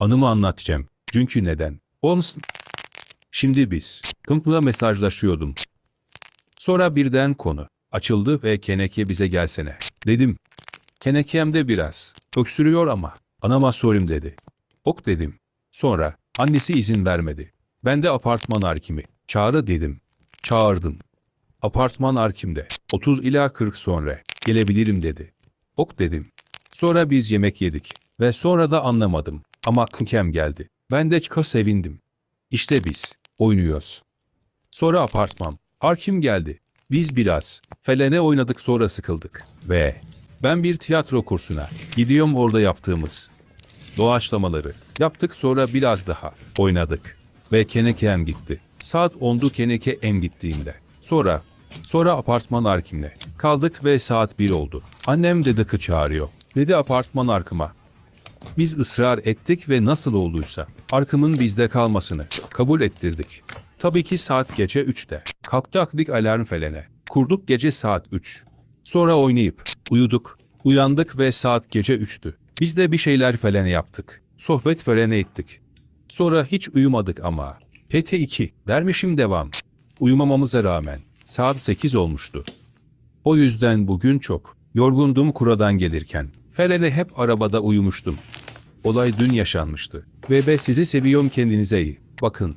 Anımı anlatacağım. Çünkü neden? Olsun. Şimdi biz Kımp'la mesajlaşıyordum. Sonra birden konu açıldı ve Keneke bize gelsene. Dedim. Kenekem de biraz. Öksürüyor ama. Anama sorayım dedi. Ok dedim. Sonra annesi izin vermedi. Ben de apartman arkimi. Çağrı dedim. Çağırdım. Apartman arkimde. 30 ila 40 sonra. Gelebilirim dedi. Ok dedim. Sonra biz yemek yedik. Ve sonra da anlamadım. Ama kınkem geldi. Ben de çıka sevindim. İşte biz. Oynuyoruz. Sonra apartman. Arkim geldi. Biz biraz. Felene oynadık sonra sıkıldık. Ve ben bir tiyatro kursuna. Gidiyorum orada yaptığımız. Doğaçlamaları. Yaptık sonra biraz daha. Oynadık. Ve Keneke em gitti. Saat 10'du Keneke em gittiğimde. Sonra, sonra apartman arkimle. Kaldık ve saat 1 oldu. Annem dedıkı çağırıyor. Dedi apartman arkıma. Biz ısrar ettik ve nasıl olduysa arkımın bizde kalmasını kabul ettirdik. Tabii ki saat gece 3'te. Kalkacaktık alarm felene. Kurduk gece saat 3. Sonra oynayıp uyuduk. Uyandık ve saat gece 3'tü. Biz de bir şeyler felene yaptık. Sohbet felene ettik. Sonra hiç uyumadık ama. PT2 dermişim devam. Uyumamamıza rağmen saat 8 olmuştu. O yüzden bugün çok yorgundum kuradan gelirken. Felene hep arabada uyumuştum. Olay dün yaşanmıştı. Ve ben sizi seviyorum kendinize iyi. Bakın.